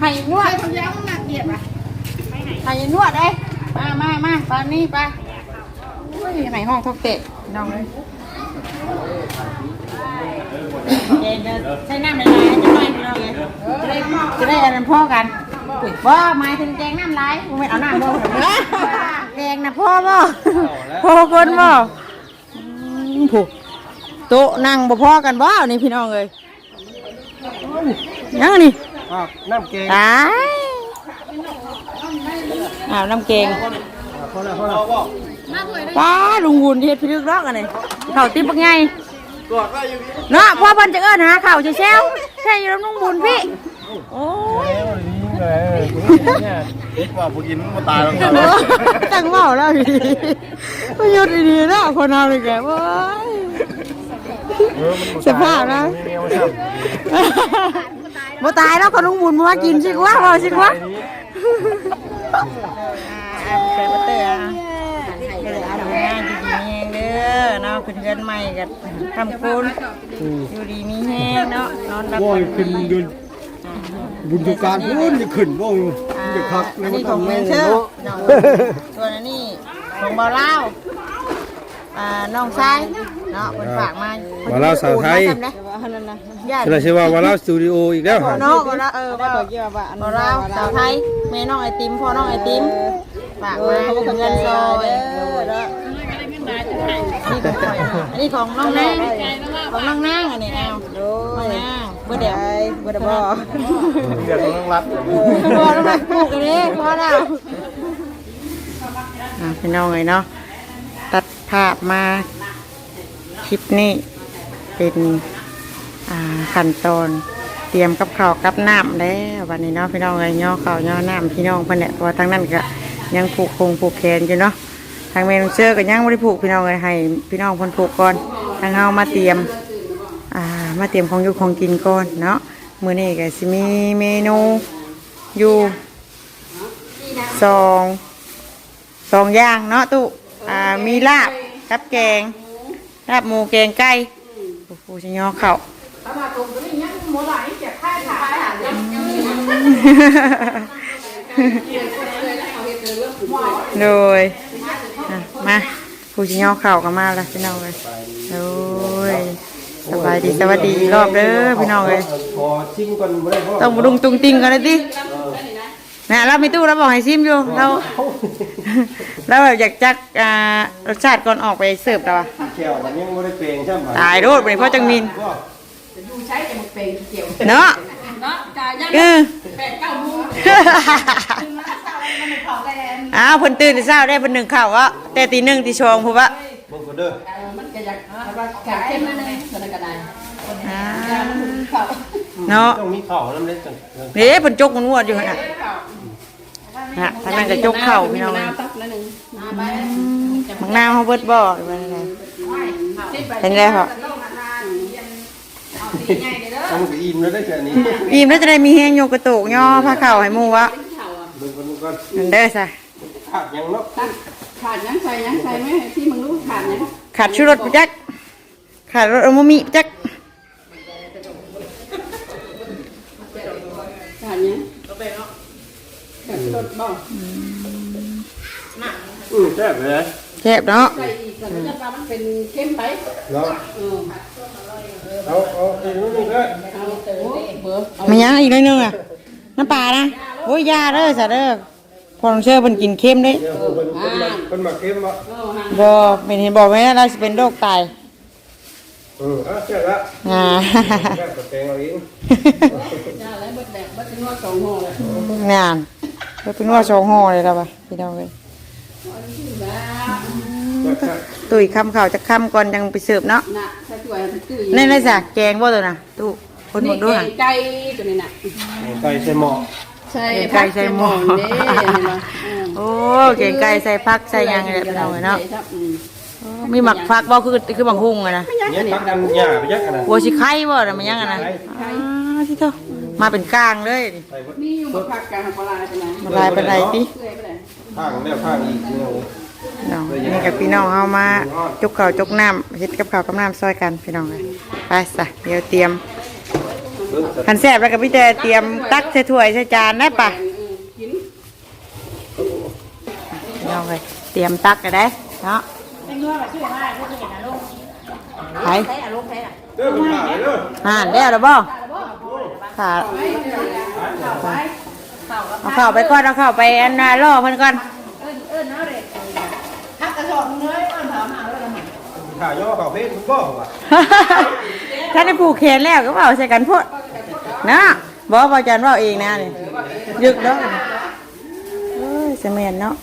ให้นวดคนยาวมันหนักเหยียบอะให้นวดเอ้ยมามามาปานนี้ไปอุ้ยให้ห้องทบเตะน้องเลยเย็นเด้อใช้น้ำละลายจะไม่อเลยจะได้จะได้อันนั้นพ่อกันว่าหมายถึงแกงน้ำลายกูไม่เอาน้ำบ่แกงนะพ่อบ่พ่อคนบ่ผูกโต๊ะนั่งบ่พ่อกันบ่นี่พี่น้องเลยยังนี่ อ้าวน้ำเกงตายอาบน้ำเกงพอแล้วพอแล้วป้าลุงวุนเฮ็ดพิลึกรอกอันนี้เขาติ๊บปักไงกอดก็อยู่นี่เนาะพ่อเพิ่นจะเอิ้นหาข้าวจะแซวแค่อยู่ลำลุงบุญพี่โอ้ยเลยเนี่ยว่าผู้กินมาตายแล้วกันจังเว่าแล้วดีประโยชน์ดีๆเนาะคนเอาเลยแกเว้ยสภาพนะ บ่ตายแล้วก็ลุงบุญมากินสิกว่าบ่สิกว่าอ่าไปบ่เตออะเด้อทำงานดีๆมีแฮงเด้อเนาะขึ้นเงินใหม่ก็ทำคุณอยู่ดีมีแฮงเนาะนอนรับโอ้ยขึ้นเดือนบุญทุกการพุ่นจะขึ้นบ่อ่าจะคักอันนี้ของเมนเชอร์น้องส่วนอันนี้ของบ่าวลาว อ่าน้องชายเนาะเพิ่นฝากมาบ่าวลาวสาวไทยเพิ่นปูนมาทำนะนะญาติชื่ออะไรชื่อว่าวาลาสตูดิโออีกแล้วฮะ เนาะบ่าวลาวเออบ่าวบ่าวลาวสาวไทยแม่น้องไอติมพ่อน้องไอติมฝากมาเงินซอยเด้ออันนี้ของน้องนางของน้องนางอันนี้เอาน้องนางเบ่เดี๋ยวบ่ได้บ่เดือนต้องรัดพอแล้วไหมปลูกกันนี้พอแล้วอะพี่น้องเลยเนาะ ตัดภาพมาคลิปนี้เป็นขั้นตอนเตรียมกับข้าวกับน้ำแล้ววันนี้เนาะพี่น้องเลยย่อข้าวย่อน้ำพี่น้องเพิ่นเนี่ยเพราะว่าทางนั้นก็ยังผูกคงผูกแขนอยู่เนาะทางเมนเชอร์ก็ยังไม่ได้ผูกพี่น้องเลยให้ พี่น้องเพิ่นผูกก่อนทางเฮามาเตรียมมาเตรียมของอยู่ของกินก่อนเนาะมื้อนี้ก็สิมีเมนูอยู่สองสองอย่างเนาะตุ อ่ามีลาบกับแกงลาบหมูแกงไก่โอ้โหสิยอเข้าโดยมาผู้ชิยอเข่ากันมาแล้วพี่น้องเลยโดยสบายดีสวัสดีรอบเด้อพี่น้องเลยต้องมาดุงตุงติงกันเลยดิ นะเราไม่ตู้เราบอกให้ซิมอยู่เราเราแบบอยากจักอ่ารสชาติก่อนออกไปเสิร์ฟเราอะแก้วมันยังบ่ได้เปลงใช่ไหมตายโรดไปเพราะจังมินเนาะเอออ้าวเพิ่นตื่นแต่เช้าได้เพิ่นหนึ่งข้าววะแต่ตีหนึ่งตีชองพูดว่าเบิ่งก่อนเด้ออ่าเนาะต้องมีข้าวน้ำเล็กจังเด้เพิ่นจกมันนวดอยู่หั่นน่ะ ฮะทางนั้นก็จกเข่าพี่น้องเลยมังนาวเฮาเบิดบ่หรือว่าไงเป็นไงพ่อต้องไปอิ่มแล้วได้แค่นี้อิ่มแล้วจะได้มีแฮงโยกกระโตกย่อผ้าเข่าให้หมู่วะเบิ่งก่อนเบิ่งก่อนนั่นเด้อซะขาดยังเนาะขาดยังใส่ยังใส่ไหมที่มึงรู้ขาดยังขาดชูรสปะจักขาดรสอมมิปะจัก ขาดยัง ขาดรถบ่อือแซ่บเลยแซ่บเนาะใส่อีกแต่จะทำมันเป็นเข้มไปเนาะเออเอาเอาอีกนิดนึงเด้อเอาเต๋อเบอร์มันยังอีกหนิดนึงอะน้ำปลานะโอ้ยยาเด้อซะเด้อพอลองเชื่อเพิ่นกินเค็มเด้เดี๋ยวเพิ่นเพิ่นมาเพิ่นมาเค็มบ่เออห่างบ่เป็นเห็นบอกไว้นะเราสิเป็นโรคไตเอออะแซ่บละอ่าแซ่บกับแตงเอาเองจ้าแล้วเบิดแดกเบิดเป็นว่าสองห่อเลยงาน เพิ่นเป็นว่าสองห่อเลยล่ะบ่ะพี่น้องเอ้ยแซ่บตุ้ยคำข้าวจะคำก่อนยังไปเสิร์ฟเนาะน่ะใส่ถ้วยมันตื้อนี่เลยจ้ะแกงบ่ตัวน่ะตู้คนหมนี่ดด้วยแกงไก่ตัวนี้น่ะๆไก่ใส่หม้อใช่ไก่ใส่หม้อเด้เห็นไหมโอ้แกงไก่ใส่ผักใส่หยังนี่แหละพี่น้องเอ้ยเนาะอืมมีหมักผักบ่คือคือบังฮุงอะนะเนี่ยตักกันหญ้าไปยักกันนะบัวสิไข่บ่น่ะมันยังอะนะอ่าที่เท่า มาเป็นกลางเลยใส่เบิดนี่อยู่บนผักกลางปลาเป็นไงมาลายเป็นไรติเปื่อยไปไหนข้างแล้วข้างอีกเนี่ย น้องนี่กับพี่น้องเฮามาจกข้าวจกน้ำเฮ็ดกับข้าวกับน้ำซอยกันพี่น้องเอ้ยไปซะเดี๋ยวเตรียมคันแซ่บแล้วก็พี่แต่เตรียมตักใส่ถ้วยใส่จานได้ปะกินเอาไปเตรียมตักกันได้เนาะไปเด้อคุณป้าเด้ออ่านได้แล้วบ่ค่ะเอาเข้าไปก่อนเอาเข้าไปอัน น่ะล่อเพิ่นก่อนทักกระสอบเนื้อเอิ้นถามหาแล้วมันข่าวย่อข่าวเพศคุณบ่ว่ะถ้าได้ผูกแขนแล้วก็เปล่าใส่กันพดนะบอกว่าจันว่าเองนะนี่ยึกเนาะเอ้ยเสมียนเนาะ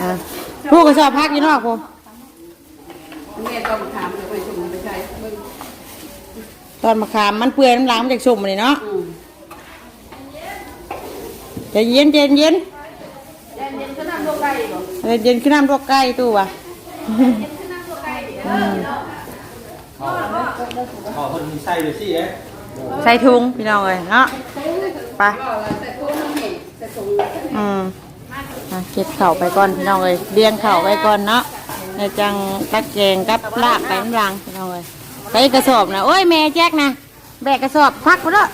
อะผู้ก็ชอบพักอยู่นอกผู้แม่ต้องถามเลยไปชมไปใช้เบิ่งตอนมะขามมันเปื่อยน้ำล้างมันจากชุ่มเลยเนาะอืม ใจะเย็นเย็นเย็นเย็นเย็นก็นั่งลงได้บ่ใจเย็นขึ้นน้ำลวกไก่ตู้ว่ะขอคนมีไส้เลยสิเอ๊ะใส่ถุงพี่น้องเลยเนาะไปก็แต่ตัวน้ำแห้งแต่ตรงอืมอะเก็บเข่าไปก่อนพี่น้องเลยเรียงเข่าไว้ก่อนเนาะในจังตักแกงกับลาบไปน้ำรังพี่น้องเลยใส่กระสอบนะโอ้ยแม่แจ๊กนะแบกกระสอบพักไปแล้ว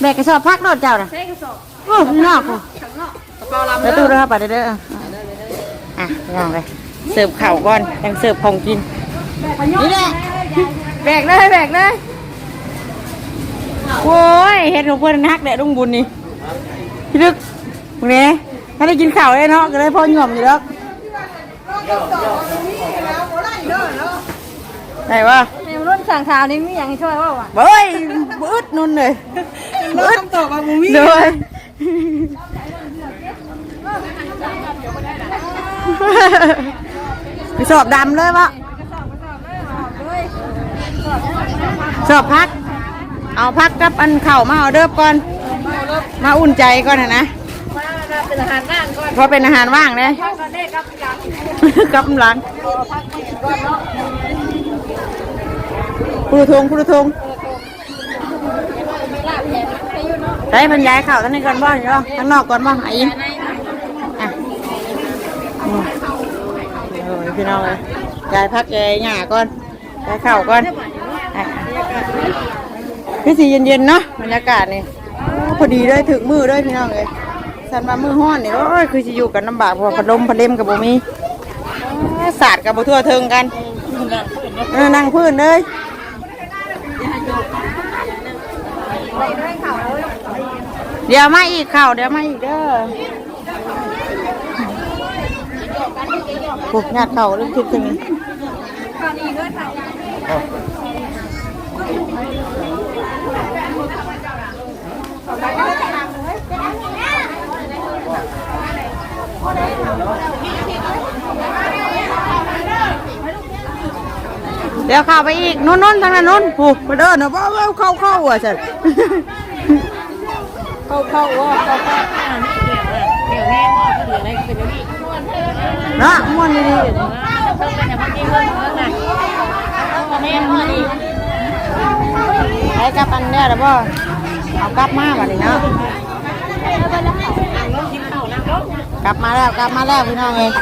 แบกกระสอบพักรถเจ้าน่ะใช้กระสอบโอ้พี่น้องกูข้างนอกกระเป๋าลำไปตู้เด้อครับไปเด้ออะอะพี่น้องเลยเสิร์ฟเข่าวก่อนยังเสิร์ฟของกินนี่แหละแบกเลยแบกเลยโอ้ยเฮ็ดของเพื่อนนักแดดลุงบุญนี่พี่ลึกมึงเนี่ยถ้าได้กินข้าวเลยเนาะก็เลยพ่อหย่อมอยู่แล้วไหนวะในรุ่น สั่งข่าวนี้มีอย่างช่วยว่าวะเบ้ยบึดนุ่นเลยบึดตกมาบุ้มีเลยไปสอบดำเลยวะสอบพัก เอาพักกับอันเข่ามาเอาเดิบก่อน มาอุ่นใจก่อนนะนะเป็นอาหารว่างก่อนเพราะเป็นอาหารว่างเลยพักกันได้ครับอย่างกำลัง ครูทงครูทงได้บรรยายเข่าท่านนี้ก่อนบ้างเนาะข้างนอกก่อนบ้างไอ้อินพี่น้องเลยยายพักยายหง่าก่อนยายข่าก่อนพี่สีเย็นๆเนาะบรรยากาศนี่พอดีเลยถึงมือเลยพี่น้องเลยสันมามือห้อนนี่โอ้ยคือจะอยู่กันลำบากเพราะพัดลมพัดเล่มกับบ่มีศาสตร์กับบ่ทั่วถึงกันนั่งพื้นเลย เดี๋ยวมาอีกข่าวเดี๋ยวมาอีกเด้อปลุกญาติเข่าเรื่องทุกทีเดี๋ยวเข้าไปอีกนู้นนู้นทางนั้นนู้นโอ้ไปเดินเนะว้าวเข้าเข้าอะฉัน เข้าเข้าว่าเข้าเข้าเดี๋ยวแม่ว่าเหลืออะไรเป็นอย่างนี้นะม่วนดีเพิ่มเป็นอย่างเมื่อกี้เพิ่มเพิ่มนะแม่ว่าดีๆไปกลับอันเนี้ยแล้วบ่เอากลับมาบัดนี้เนาะกลับมาแล้วกลับมาแล้วพี่น้องเอง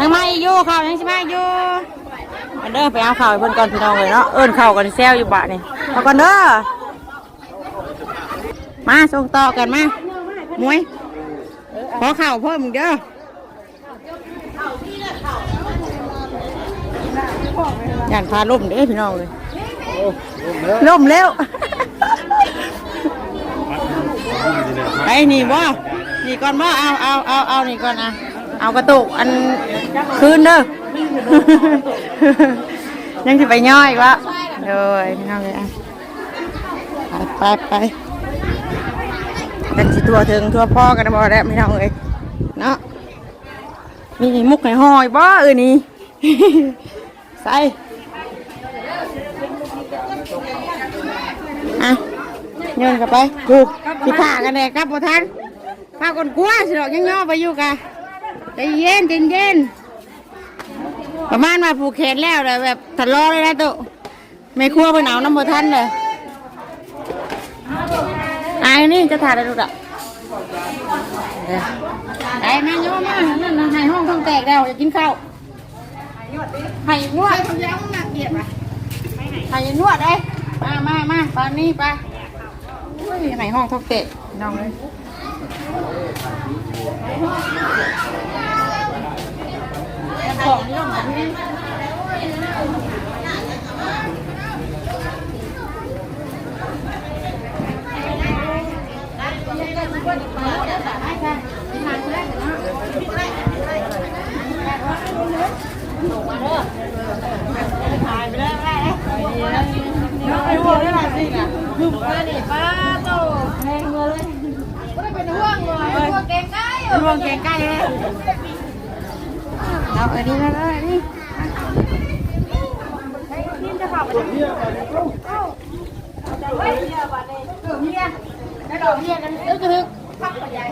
ยังมาอีกอยู่ ข่าวยังใช่ไหมาอีกอยู่อันเด้อไปเอาข่าวให้เพิ่นก่อนพี่น้องเลยเนาะเอิ้นข่าวกันแซวอยู่บ่านี่เอาก่อนเด้อมาส่งต่อกันมามวยขอข่าวเพิ่มอีกเด้ออย่านพาล่มเด้อพี่น้องเลยโอ้ลมแล้วล่มแล้วไอ้นี่บ่นี่ก่อนบ่เอาเอาเอาเอานี่ก่อนอะ เอากระตุกอันคืนเด้อ ยังจะไปย่อยอีกวะเลยพี่น้องเลยอะไปไปไปกันสิตัวถึงทั่วพ่อกันบ่ได้วไม่น้องเอ้ยเนาะมีมุกให้หอยบ่เอ้ยนี่ ใส่อะโยนกลับไปดูสิผ่ากันแน่ครับบ่ทันพาคนกลัวสิดอกยังย่อไปอยู่กะ ใจเย็นใจเย็นประมาณว่าผูกแขนแล้วเลยแบบทะเลาะเลยนะตุไม่ครัวเพิ่นเอาน้ำบ่ทันเลยอายนี่จะถ่ายอะไรดูดะไอ้แม่โยมมานั่นน่ะห้ห้องท้องแตกแล้วจะกินข้าวให้นวดให้นวดให้นวดเอ้ยมามามาตอนนี้ไปอุ้ยให้ห้องท้องแตกน้องเลย ของนี่ต้องมาที่นี่ ไปหัวได้หลายสิ่งอะคือป้าดิป้าโตแพงเงินเลยก็ได้เป็นห่วงเลยห่วงเก่งใกล้ห่วงเก่งใกล้เลยเอาอันนี้แล้วอันนี้นี่จะขับไปเที่ยวไปเลยเอ้าไปเที่ยวไปเลยเออเมียแล้วดอกเมียกันอึกอึกพักไปใหญ่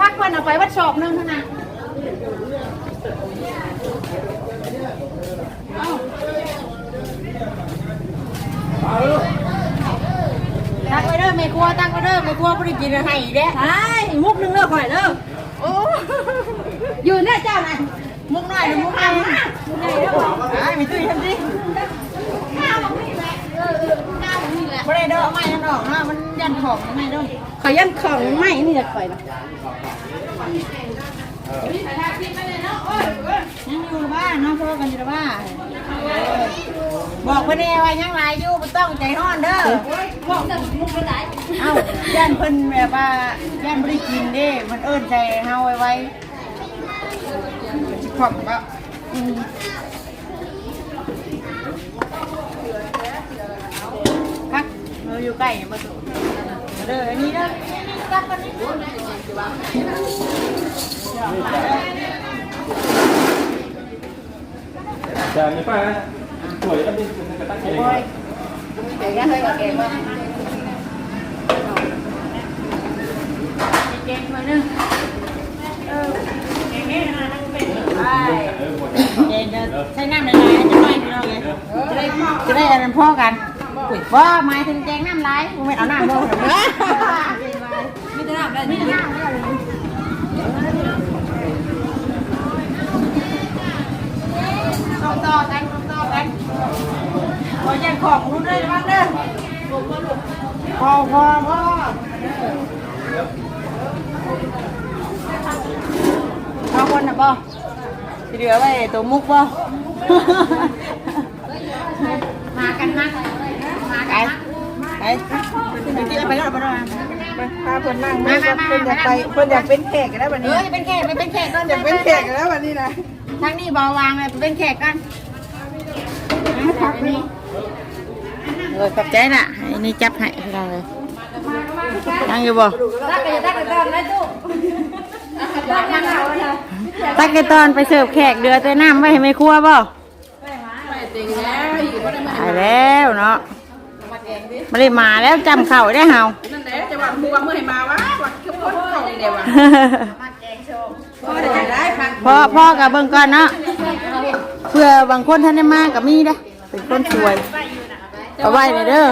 พักวันเอาไปวัดสอบนึงเท่านั้นเอ้า ตั้งไว้เด้อ แม่ครัวตั้งไว้เด้อแม่ครัวบ่ได้กินอะไรอีกเด้ใช่มุกหนึงเลิกข่อยเด้อโอ้อยู่เนี่ยเจ้าน่ะมุกน้อยหรือมุกใหญ่มุกใหญ่เด้อไอ้มีตุ้ยทำดิข้าวบ่มีแหละเออๆข้าวบ่มีแหละบ่ได้เด้อเอาไม้นั่นออกเนาะมันยันของยังไงเด้อขอยันของไม่นี่จะปล่อยนะยังอยู่บ้านเนาะพ่อกันอยู่บ้าน บอกเพิ่นแน่ว่ายังหลายอยู่บ่ต้องใจร้อนเด้อบอกแต่มุกไปไหนเอ้าย่านเพิ่นแบบว่าย่านบ่ได้กินเด้มันเอิ้นใจเฮาไว้ไว้สิขอบก็อืมพักเราอยู่ใกล้มาสุเด้ออันนี้เด้อนี่กลับกันนี่จานนี้ป้า สวยแล้วนี่เป็นกระตักเองเก่งนะเฮ้ยกับเก่งว่าเก่งมานึงเออเก่งนี่นะนั่งเป็นไปเก่งเด้อใช้น้ำหลายๆจะไม่พี่น้องเลยจะได้จะได้อันนั้นพ่อกันว่าหมายถึงแกงน้ำลายกูไม่เด้อไม่อพ่อกันขอแย่งของรู้ด้วยบ้างเด้อพอพอพอพอคนนะบ่ที่เหลือไว้ตัวมุกบ่มากันมามากันไปไปที่ไปแล้วไปแล้วพาเพื่อนนั่งนี่เพื่อนอยากไปเพื่อนอยากเป็นแขกกันแล้ววันนี้เอจะเป็นแขกไปเป็นแขกก่อนอยากเป็นแขกกันแล้ววันนี้นะทั้งนี้เบาวางเลยไปเป็นแขกกัน พักนี่เออขอบใจน่ะไอ้นี่จับให้เราเลยนั่งอยู่บ่ตักไปตักไปตอนนะจุ๊บตักยังเอานะตักไอตอนไปเสิร์ฟแขกเดือแต่น้ำไว้ให้ไม่ครัวบ่ไปจริงแล้วอยู่ก็ได้มาตายแล้วเนาะไม่ได้มาแล้วจำเข่าได้เฮานั่นแหละจะว่ามัวเมื่อให้มาวะว่าคือคนเขาดีเดียววะพ่อได้ได้พักพ่อพ่อกับเบิ่งก่อนเนาะเพื่อบางคนท่านได้มากับมีเด้อ เป็นคนสวยเอาไว้นี่เด้อ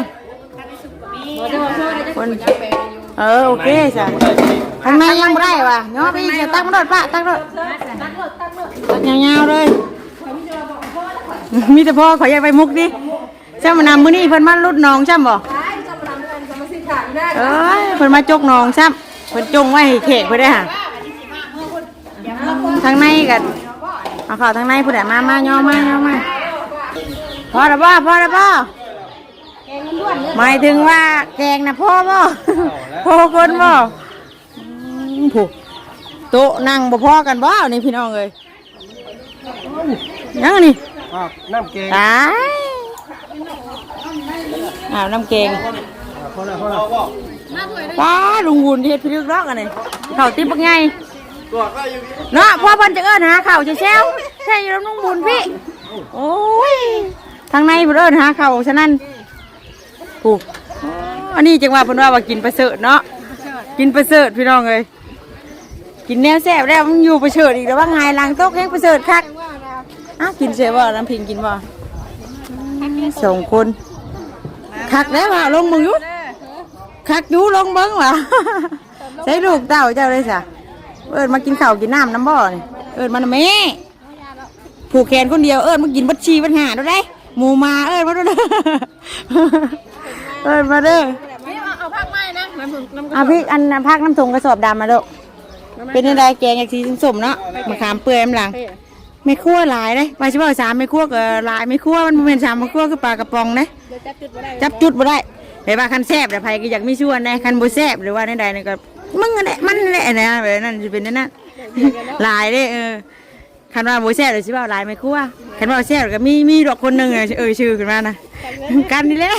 คนเออโอเคจ้ะข้างในยังไม่ได้ว่ะย้อไปอีกจะตั้งรถปะตั้งรถตั้งยาวๆเลยมีแต่พ่อขออยากไปมุกดิเจ้ามานำมื้อนี้เพิ่นมาลุดน้องช่ำบ่เอ้ยเพิ่นมาจกน้องช่ำเพิ่นจงไว้ให้เขกเพิ่นได้ห่ะทางในกันเอาเข้าทางในผู้ใดมามาย่อมาย่อมา พอแล้วบ่พอแล้วบ่หมายถึงว่าแกงนะพ่อบ่พ่อคนบ่อืมผู้โต๊ะนั่งบ่พอกันบ่นี่พี่น้องเอ้ยยังอันนี่น้ำเกงตายอ้าวน้ำเกงพอแล้วพอแล้วบอกป้าลุงวุนเฮ็ดพิลึกรอกอันนี้เข่าติ๊บปักไงกอดว่าอยู่นี่เนาะพ่อเพิ่นจะเอิ้นหาเข่าจะแซวใช่อยู่ลำลุงบุญพี่โอ้ย ทางในเพิ่นเอิ้นหาเข่าฉะนั้นผูกอันนี้จังว่าเพิ่นว่าว่ากินประเสริฐเนาะกินประเสริฐพี่น้องเอ้ยกินแนวแซ่บแล้วมันอยู่ประเสริฐอีกแล้วว่าไงล้างโต๊ะแห้งประเสริฐคักอ้ากินเสียบ่น้ำพิงกินบ่สองคนคักแล้วว่าลงมืออยู่คักอยู่ลงเบิ้งว่ะใส่ลูกเต้าเจ้าเลยสะเอิญมากินข้าวกินน้ำน้ำบ่อนี่เอิญมานแม่ผูกแขนคนเดียวเอิญมากินบัดชีบัดหาดูได้ หมูมาเอิญมาดูเด้อเอิญมาเด้อนี่เอาเอาผักไม้นะน้ำน้ำเอาพริกอันน้ำพักน้ำทงกระสอบดำมาดูเป็นยังไงแกงอยากสีสมๆเนาะมะขามเปื่อยน้ำหลังไม่คั่วหลายเลยว่าชิบอกสามไม่คั่วก็หลายไม่คั่วมันบ่เป็นสามไม่คั่วคือปลากระป๋องนะจับจุดบ่ได้แต่ว่าคันแซบแต่ไผก็อยากมีส่วนนะคันบ่แซบหรือว่าในใดนี่ก็มึงนั่นแหละมันนั่นแหละนะแบบนั้นสิเป็นนั่นน่ะหลายเด้เออ คันว่าบ่แซบเลยสิว่าลายไม่คั่วคันว่าแซบก็มีมีดอกคนหนึ่งอะเอ่ยชื่อขึ้นมานะกันนี่แหละ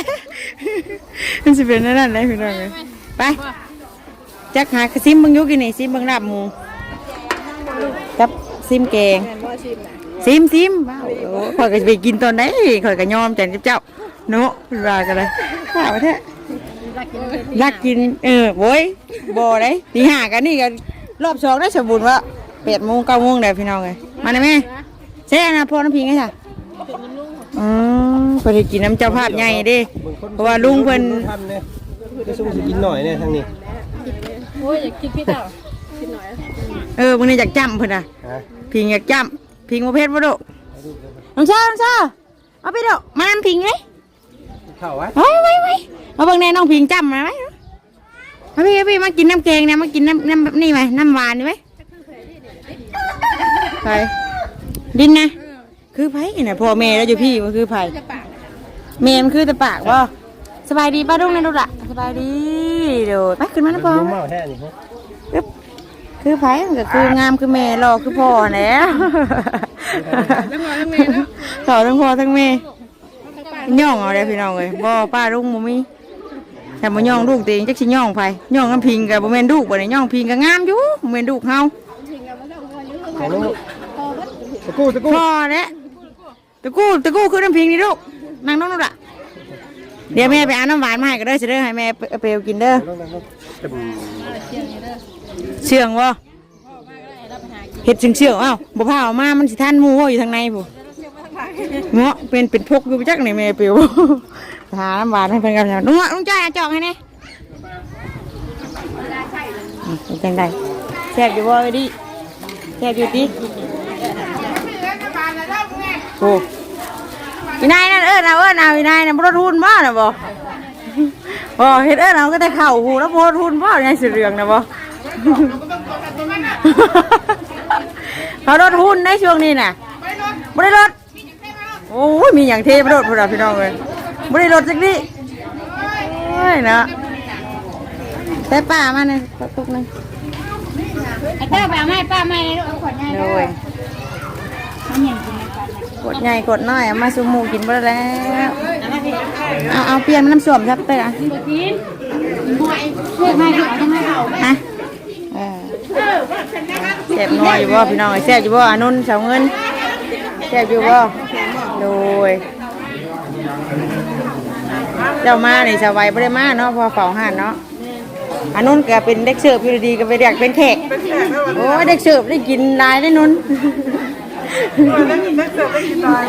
มันสิเป็นนั่นนั่นเลยพี่น้องไปจักหาซิมบิ่งยู่กินนี่ซิมบิ่งลาบหมูกับซิมแกงซิมซิมว้าวโอ้ข่อยก็จะไปกินตอนไหนข่อยก็ยอมจันกับเจ้าเนาะว่ากันเลยข้าวแท้รักกินเออโว้ยบ่ได้ตีห้ากันนี่กันรอบสองได้สมบูรณ์วะแปดโมงเก้าโมงได้พี่น้องเลย มาได้ไหมใช่นะพ่อน้ำพิงไงจ้ะอืมเพิ่นสิกินน้ำเจ้าภาพใหญ่เด้ เพราะว่าลุงเพิ่นทำเนี่ยจะสู้สิกินหน่อยเนี่ยทางนี้โอ้ยอยากกินพี่เต่ากินหน่อยเออมึงนี่อยากจ้ำเพิ่นน่ะฮะพิงอยากจ้ำพิงประเภทบ่ดุน้องชาน้องชาเอาไปดุมานำพิงเลยเข้าไว้ไว้ไว้ไว้มาเบิ่งแน่น้องพิงจำมาไหมมาพี่มาพี่มากินน้ำแกงเนี่ยมากินน้ำน้ำนี่ไหมน้ำหวานนี่ไหม ไผดินนะ คือไผน่ะพ่อแม่แล้วอยู่พี่มันคือไผแม่มันคือแต่ปากบ่สบายดีป้าดุ้งนะดุละสบายดีเดี๋ยวไปขึ้นมานะพ่อดูเมาแท้นี่ฮะอึ๊บคือไผมันก็คืองามคือแม่รอคือพ่อแหล้วเขาทั้งพ่อทั้งแม่ย่องเอาเลยพี่น้องเลยบ่ป้าลุงบ่มีแต่บ่ย่องลูกตัวเองจักสิย่องไผย่องน้ำพิงกับบ่แม่นลูกบ่ได้ย่องพิงก็งามอยู่บ่แม่นลูกเฮาขอลูก ตะกู้ตะกู้พ่อเด้ตะกู้ตะกู้คือน้ำพิงนี่ลูกนั่งน้องลูกล่ะเดี๋ยวแม่ไปเอาน้ำหวานมาให้ก็ได้สิเด้อให้แม่เอาไปเอากินเด้อลงลงลงตึมเชื่องบ่เฮ็ดเชื่องๆเอ้าบ่พาเอามา มันสิทันหมู่อยู่ทางในผู้เนาะเป็นเป็นพกอยู่จักนี่แม่เปียวหาน้ำหวานให้เพิ่นกันลุงลุงจ้อยเอาจอกให้แน่อืมเป็นจังไดแซ่บอยู่บ่เอ้ยดิแซ่บอยู่ติโอ้พี่นายนั่นเอิ้นเอาเอิ้นเอาพี่นายนั่นบ่รถหุ้นบ่น่ะบ่บ่เฮ็ดเอิ้นเอาก็แต่เข้าหูแล้วบ่รถหุ้นบ่ยายสิเรืองน่ะบ่เขารถหุ้นในช่วงนี้น่ะบ่ได้รถโอ้ยมีอย่างเทมารถพุ่นน่ะพี่น้องเอ้ยบ่ได้รถจักดิโอ้ยเนาะแต่ป้ามาเนี่ยตุกหนึงไอ้เต้าไปเอาไม้ป้าไม้เลยลูกเอาขวดใหญ่โดย กดใหญ่กดน้อยเอามาซุหมูกินบ่ได้แล้วเอาเอาเปลี่ยนมันน้ำส้วมครับเต้ยอะกินหอยเพื่อให้เขาทำให้เขาฮะเออแซ่บน้อยอยู่บ่พี่น้องเอ้ยแซ่บอยู่บ่อานุนเสาเงินแซ่บอยู่บ่โดยเจ้ามานี่สบายบ่ได้มาเนาะเพอเฝ้าห้านเนาะอานุนก็เป็นเด็กเสิร์ฟอยู่ดีๆก็ไปเรียกเป็นแขกโอ้ยเด็กเสิร์ฟได้กินหลายได้นุน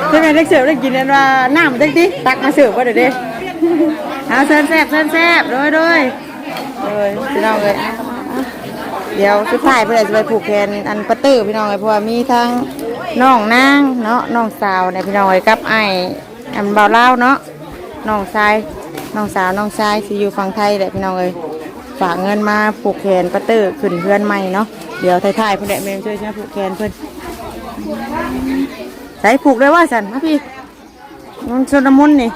ใช่ไหมเด็กเสิร์ฟได้กินอันว่าน้ำจังติตักมาเสิร์ฟบ่เด้อเด้เอาเซินแซ่บเซินแซ่บโดยโดยเลยพี่น้องเลยเดี๋ยวสุดท้ายเพื่อนจะไปผูกแขนอันประตือพี่น้องเลยเพราะว่ามีทั้งน้องนางเนาะน้องสาวเนี่ยพี่น้องเลยกับไอ้อันเบาเล่าเนาะน้องชายน้องสาวน้องชายที่อยู่ฝั่งไทยแหละพี่น้องเลยฝากเงินมาผูกแขนประตือขึ้นเพื่อนใหม่เนาะเดี๋ยวท้ายๆเพื่อนแหละเมมช่วยช่วยผูกแขนเพื่อน ใส่ผูกเลยว่าสันมาพี่มันชนน้ำมุนต์นี่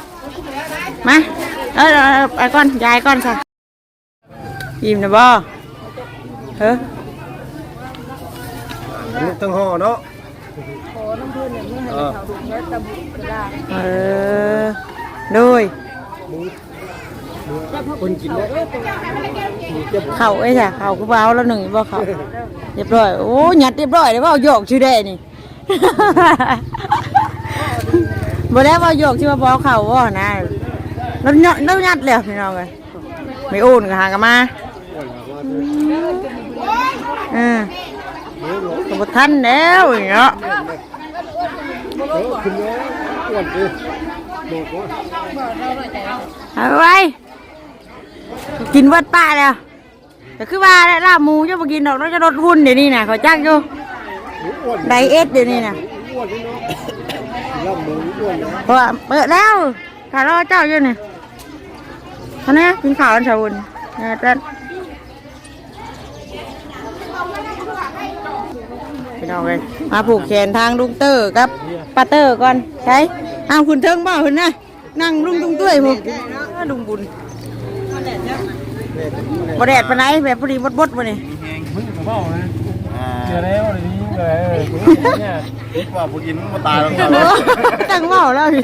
มาเออเอาไปก่อนยายก่อนค่ะยิ้มนะบ่เฮ้อลูกทั้งห่อเนาะเออโดยคนกินเนาะเข่าไอ้จ้ะเข่าคือเบาแล้วหนึ่งบ่เข่าเรียบร้อยโอ้หยัดเรียบร้อยเลยว่าหยอกชื่อได้นี่ บ่ได้ว่าหยกชื่ว่าบ่เข่าบ่นะแล้วหยัดแล้วยัดแล้วพี่น้องเอ้ยไม่โอนก็หากันมาเออก็บ่ทันแล้วอย่างเงี้ยคุณเนาะอ้วนดิบอกว่าเอาไว้กินเบิดป้าแล้วก็คือว่าได้ลาบหมูจะมากินดอกแล้วจะลดหุ่นเดี๋ยวนี้น่ะขาจักอยู่ ไดเอทเดี๋ยวนี้น่ะเพราะว่าเปิดแล้วข้ารอเจ้าอยู่นี่ท่านนี้กินข้าวกันชาวบุญนะท่านพี่น้องเลยมาผูกแขนทางลุงเตอร์กับป้าเตอร์ก่อนใช่อ้าวคุณเทิงบ่คุณนะนั่งลุงตุ้งตุ้ยผมลุงบุญบ่แดดปานไหนแบบพอดีบดบดๆมานี่มึงกับเบ้าเลย เจอแล้วเลยนี่เลยเนี่ยว่าผู้กินมันตายแล้วโอ้ตั้งเมาแล้วพี่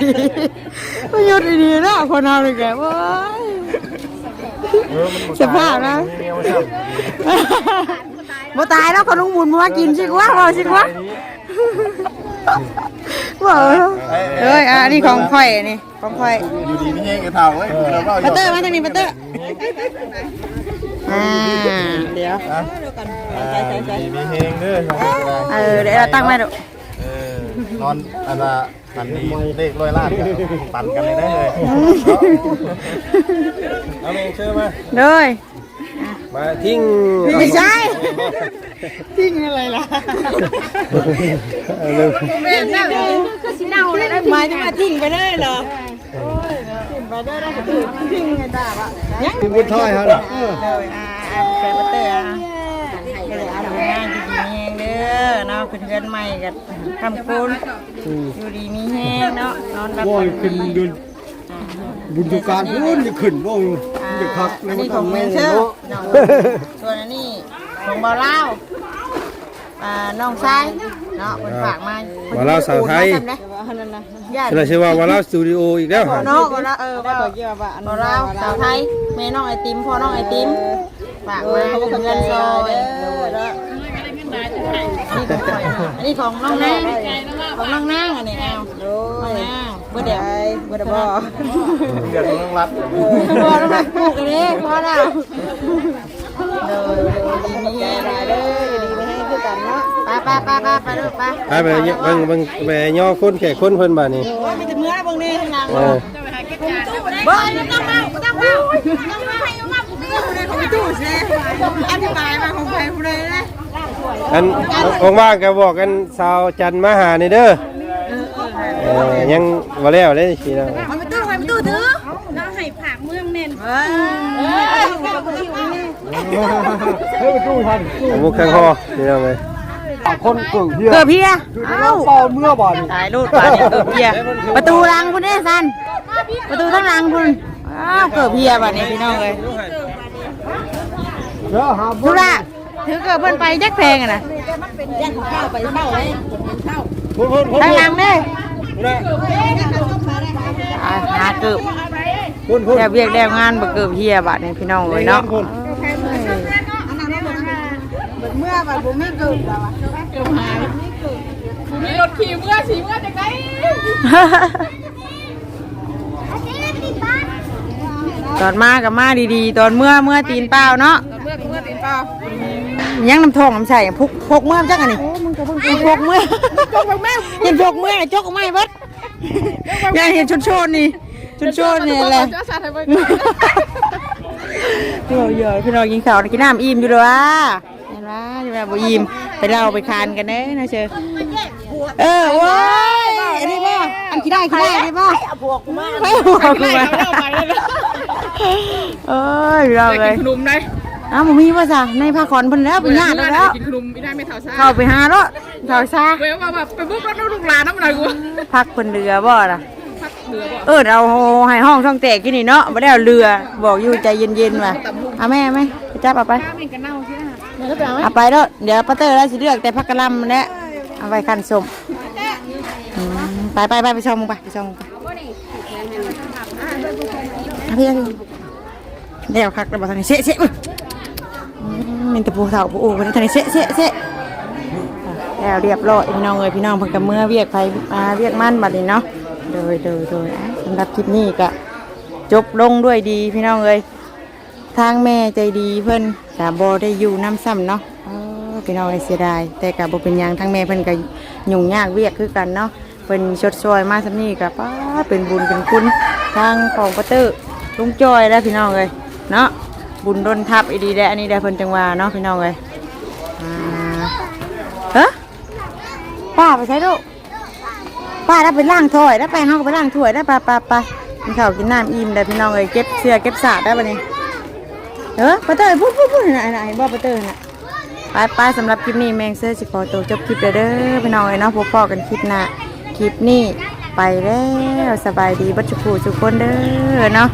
ไม่หยุดดีๆนะคนเอาเลยแกว้ายสภาพนะเมียมาทบ่ตายแล้วคนลุงบุญมากินสิกว่าเอาสิกว่าว่าเอ้ยอะอันนี้ของข่อยนี่ของข่อยอยู่ดีนี่เองกระเท่าเว้ยเราเล่าปัตเตอร์มาทางนี้ปัตเตอร์ อ่าเดี๋ยวำมีเพลงด้วยเออเดี๋ยวเราตั้งไว้ดูเออนอนอันน่ะอันนี้เลขร้อยล้านปั่นกันเลยได้เลยเอาเพลงเชื่อมาเลย มาทิ้งไม่ใช่ ทิ้งอะไรล่ะเร็วหมายถึงว่าทิ้งไปเลยเหรอโอ้ยทิ้ง ไปได้ได้ก็ถือทิ้งไงตาบะยังทิ้งบุญถ้อยฮะเลยอ่าอ่าไปปัตเตอร์อะก็เลยเอาผลงานดีๆมีแห้งเด้อเนาะขึ้นเรือนใหม่กันทำคุณอยู่ดีมีแห้งเนาะนอนรับโอ้ยขึ้นเดือนบุญทุการพูนจะขึ้นบ่อยู่อ่าจะคักอันนี้ของเมนเชอร์ส่วนอันนี้ของบอลเล่าอ่าน้องชาย เนาะคนฝากมาวาลาสาวไทยญาติฉันชื่อว่าวาลาสตูดิโออีกแล้วเนาะบอลเล่าเออว่าบอลเล่าสาวไทยแม่น้องไอติมพ่อน้องไอติมฝากมาเป็นเงินซอยอันนี้ของน้องนางของน้องนางอันนี้เอาน้องนางเบื่อเดี๋ยวเบื่อเดี๋ยวบ่เดือดต้องรัดพอแล้วมาปลูกกันเองพอแล้วเด้อดีมีแรงเด้อ ไปไปไปไปลูกไปไปไปเนี่ยเบิ่งเบิ่งไปย่อคนแขกคนเพิ่นบ่านี่โอ้ยมีแต่เมื่อแล้วบงนี่ทางนางเออเบ้ยไม่ต้องมาต้องมาต้องมาให้มาปลูกนี่เลยของตู้สิอธิบายมาของใครผู้ใดนะอันองว่างก็บอกกันสาวจันมาหานี่เด้อเออยังบ่แล้วเด้สิเนาะมันไม่ตู้ใครไม่ตู้ถือเราให้ผักเมืองเน่นเฮ้ยผมมุกข้างคอนี่เอาเลย คนเก่งเฮียเกือบเพียเอ้าเป่าเมื่อบ่อนตายลูกตายเกือบเพีย ประตูลังพุ่นเด้สันประตูทั้งลังพุ่นอ้าวเกือบเพียบัดนี้พี่น้องเลยเดี๋ยวหาดูละถือเกิดเพิ่นไปแจ็คแพงอะนะพุ่นพุ่นพุ่นทางหลังเด้อ่าหาเกือบพุ่นพุ่นแอบเรียกแรงงานบ่เกือบเฮียบาดนี้พี่น้องเลยเนาะ พุ่นมีรถขี่เมื่อสีเมื่อจากไหนตอนมากับมาดีๆ ตอนเมื่อเมื่อตีนเปล่าเนาะเมื่อเมื่อตีนเปล่ายังน้ำทองน้ำใส่พกพกเมื่อจักอันนี้พกเมื่อเห็นพกเมื่อจกออกมาให้เบิดอยากเห็นชุดโชนนี่ชุดโชนนี่แหละจะสาดให้ไปเดี๋ยวเดี๋ยวพี่น้องกินข้าวกินน้ำอิ่มอยู่ด้วยวะ เห็นไหมอยู่แบบบ่อิ่มไปเล่าไปคานกันเด้นะเชอเออโว้ยอันนี้ป่ะอันกี่ได้กี่ได้อันนี้ป่ะพวกกูมาไปพวกกูมาเอ้ยเราเลยขนมได้อ้าวมึงมีป่ะจ้ะในผ้าขอนเพิ่นแล้วเป็นญาติแล้วกินขนมไม่ได้ไม่เท่าซ่าเข้าไปหารถเท่าซาเว้ยว่าแบบไปบุ๊กแล้วลูกหลานน้ำหน่อยกูพักเพิ่นเรือบ่ล่ะพักเหลือบ่เออเอาให้ห้องช่องแตกกินนี่เนาะบ่ได้เอาเรือบอกอยู่ใจเย็นๆว่ะเอาแม่ไหมไปจับเอาไปข้า เอาไปแล้วเดี๋ยวป้าเตอร์ได้สิเลือกแต่พักกะลำนี่เอาไปคันสมไปไปไปไปชมมึงไปไปชมมึงไปเอาพี่เดี๋ยวคักแล้วบอกทางนี้เสะเสะมมีแต่ปูเถาปูอ้กันทางนี้เสะเสะเสะแล้วเรียบร้อยพี่น้องเอ้ยพี่น้องเพิ่นกับเมื่อเวียกไปมาเวียกมั่นบัดนี้เนาะโดยโดยโดยสำหรับคลิปนี้ก็จบลงด้วยดีพี่น้องเอ้ยทางแม่ใจดีเพิ่อน กับบได้อยู่น้ำซ้ำเนาะเออพี่น้องเสียดายแต่กับ่เป็นหยังทางแม่เพิ่นก็ยุ่งยากเวียกคือกันเนาะเพิ่นชดช่วยมาซำนี้ก็ป้าเป็นบุญเป็นคุณทางของปะตอร์ลุงจอยแล้วพี่น้องเลยเนาะบุญดนทับอีดีได้อันนี้ได้เพิ่นจังหว่าเนาะพี่น้องเอ้ยอ่าเฮ้ป้าไปใช้ลูกป้าได้ไปล้างถ้วยได้ไปเฮาก็ไปล้างถ้วยได้ไปไปไปกินข้าวกินน้ำอิ่มได้พี่น้องเอ้ยเก็บเสื้อเก็บสาดได้บัดนี้ เออปะเตอร์พูดพูดพูดไหนไหนบ่ปะเตอร์น่ะไปไปสำหรับคลิปนี้แมงเสื้อสิขอตัวจบคลิปเด้อเดอพี่น้องไอ้ยเนาะพบพอกันคลิปหน้าคลิปนี้ไปแล้วสบายดีบัดจุกูทุกคนเด้อเนาะ